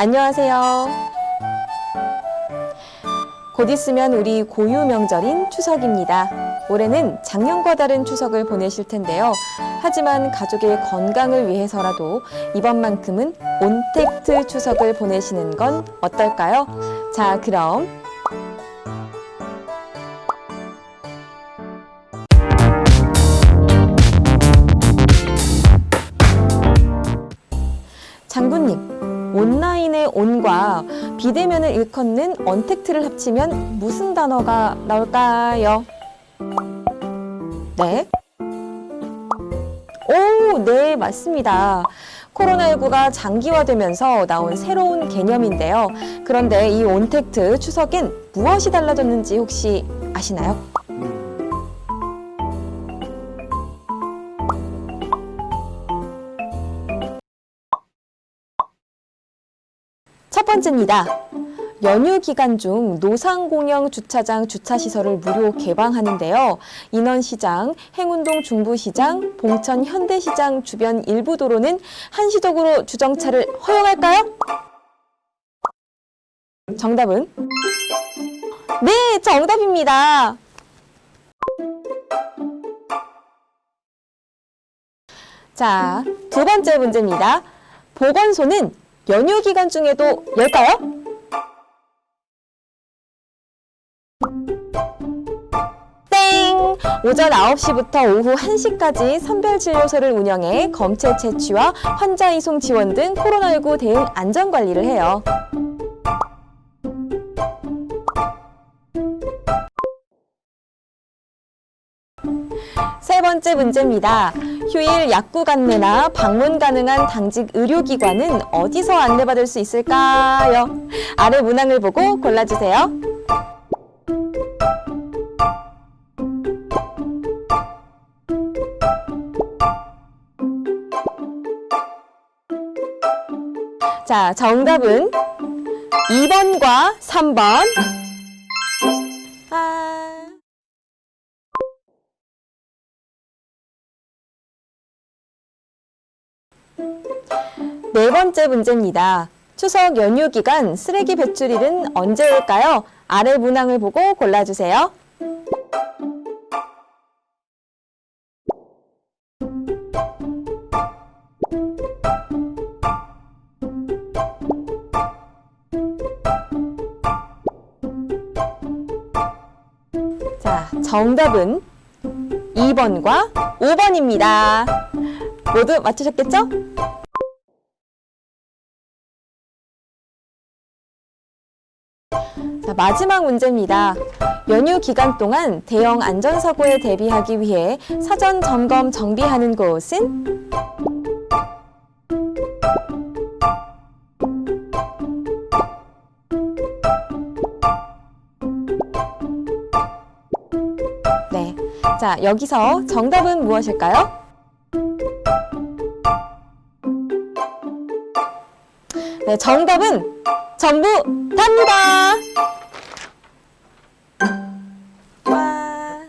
안녕하세요. 곧 있으면 우리 고유 명절인 추석입니다. 올해는 작년과 다른 추석을 보내실 텐데요. 하지만 가족의 건강을 위해서라도 이번만큼은 온택트 추석을 보내시는 건 어떨까요? 자, 그럼 온라인의 온과 비대면을 일컫는 언택트를 합치면 무슨 단어가 나올까요? 네? 오, 네, 맞습니다. 코로나19가 장기화되면서 나온 새로운 개념인데요. 그런데 이 온택트 추석엔 무엇이 달라졌는지 혹시 아시나요? 첫 번째입니다. 연휴 기간 중 노상공영 주차장 주차시설을 무료 개방하는데요. 인원시장, 행운동 중부시장, 봉천 현대시장 주변 일부 도로는 한시적으로 주정차를 허용할까요? 정답은? 네, 정답입니다. 자, 두 번째 문제입니다. 보건소는 연휴 기간 중에도 열까요? 땡! 오전 9시부터 오후 1시까지 선별진료소를 운영해 검체 채취와 환자 이송 지원 등 코로나19 대응 안전 관리를 해요. 세 번째 문제입니다. 휴일 약국 안내나 방문 가능한 당직 의료기관은 어디서 안내받을 수 있을까요? 아래 문항을 보고 골라주세요. 자, 정답은 2번과 3번. 네 번째 문제입니다. 추석 연휴 기간 쓰레기 배출일은 언제일까요? 아래 문항을 보고 골라주세요. 자, 정답은 2번과 5번입니다. 모두 맞추셨겠죠? 자, 마지막 문제입니다. 연휴 기간 동안 대형 안전사고에 대비하기 위해 사전 점검 정비하는 곳은? 네. 자, 여기서 정답은 무엇일까요? 네, 정답은 전부 답니다. 와.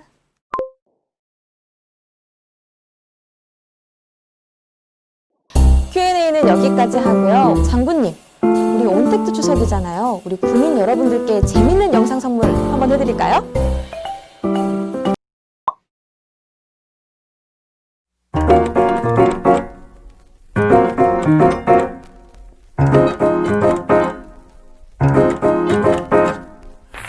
Q&A는 여기까지 하고요. 장군님, 우리 온택트 추석이잖아요. 우리 국민 여러분들께 재밌는 영상 선물 한번 해드릴까요?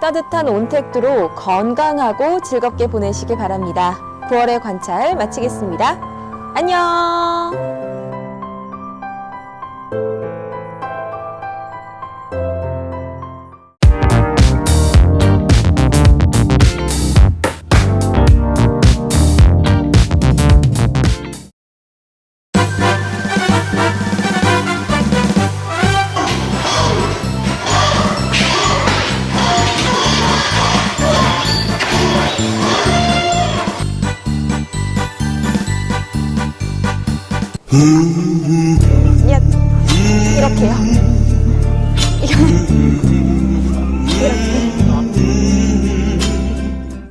따뜻한 온택트로 건강하고 즐겁게 보내시길 바랍니다. 9월의 관찰 마치겠습니다. 안녕! 이렇게요. 이렇게.